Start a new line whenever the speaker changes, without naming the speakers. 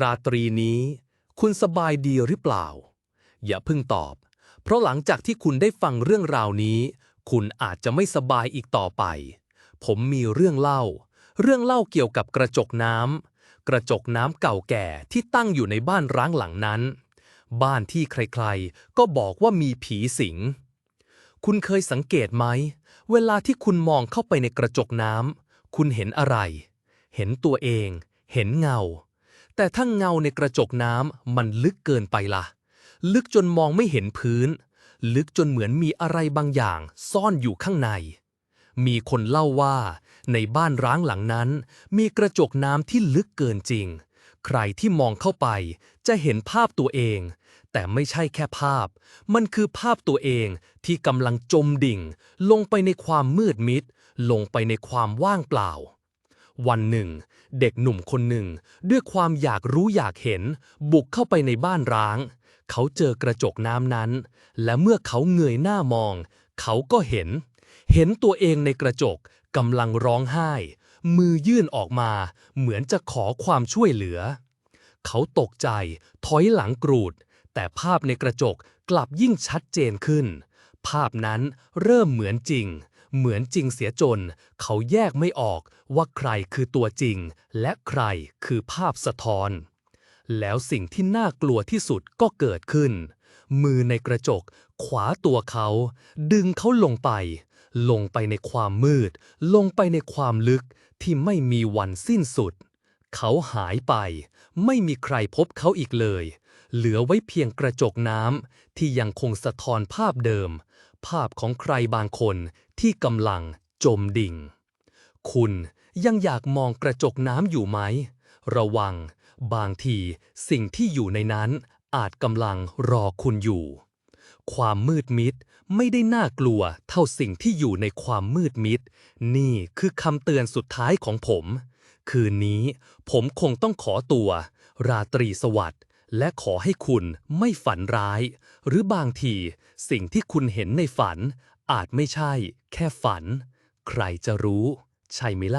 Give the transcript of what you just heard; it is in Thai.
ราตรีนี้ คุณสบายดีหรือเปล่า อย่าเพิ่งตอบ เพราะหลังจากที่คุณได้ฟังเรื่องราวนี้ คุณอาจจะไม่สบายอีกต่อไป ผมมีเรื่องเล่า เรื่องเล่าเกี่ยวกับกระจกน้ำกระจกน้ำเก่าแก่ที่ตั้งอยู่ในบ้านร้างหลังนั้น บ้านที่ใครๆ ก็บอกว่ามีผีสิง คุณเคยสังเกตไหม เวลาที่คุณมองเข้าไปในกระจกน้ำคุณเห็นอะไร เห็นตัวเอง เห็นเงา แต่ถ้าเงาในกระจกน้ำมันลึกเกินไปล่ะ ลึกจนมองไม่เห็นพื้น ลึกจนเหมือนมีอะไรบางอย่างซ่อนอยู่ข้างใน มีคนเล่าว่า ในบ้านร้างหลังนั้น มีกระจกน้ำที่ลึกเกินจริง ใครที่มองเข้าไปจะเห็นภาพตัวเอง แต่ไม่ใช่แค่ภาพ มันคือภาพตัวเองที่กำลังจมดิ่ง ลงไปในความมืดมิด ลงไปในความว่างเปล่า วันหนึ่ง เด็กหนุ่มคนหนึ่ง ด้วยความอยากรู้อยากเห็น บุกเข้าไปในบ้านร้าง เขาเจอกระจกน้ำนั้น และเมื่อเขาเงยหน้ามอง เขาก็เห็น เห็นตัวเองในกระจกกำลังร้องไห้ มือยื่นออกมา เหมือนจะขอความช่วยเหลือ เขาตกใจถอยหลังกรูด แต่ภาพในกระจกกลับยิ่งชัดเจนขึ้น ภาพนั้นเริ่มเหมือนจริง เหมือนจริงเสียจน เขาแยกไม่ออกว่าใครคือตัวจริง และใครคือภาพสะท้อน แล้วสิ่งที่น่ากลัวที่สุดก็เกิดขึ้น มือในกระจกขวาตัวเขา ดึงเขาลงไป ลงไปในความมืด ลงไปในความลึกที่ไม่มีวันสิ้นสุด เขาหายไป ไม่มีใครพบเขาอีกเลย เหลือไว้เพียงกระจกน้ำที่ยังคงสะท้อนภาพเดิม ภาพของใครบางคนที่กำลังจมดิ่ง คุณยังอยากมองกระจกน้ำอยู่ไหม ระวัง บางทีสิ่งที่อยู่ในนั้นอาจกำลังรอคุณอยู่ ความมืดมิดไม่ได้น่ากลัวเท่าสิ่งที่อยู่ในความมืดมิด นี่คือคำเตือนสุดท้ายของผม คืนนี้ผมคงต้องขอตัว ราตรีสวัสดิ์ และขอให้คุณไม่ฝันร้าย หรือบางทีสิ่งที่คุณเห็นในฝัน อาจไม่ใช่ แค่ฝัน ใครจะรู้ ใช่ไหมล่ะ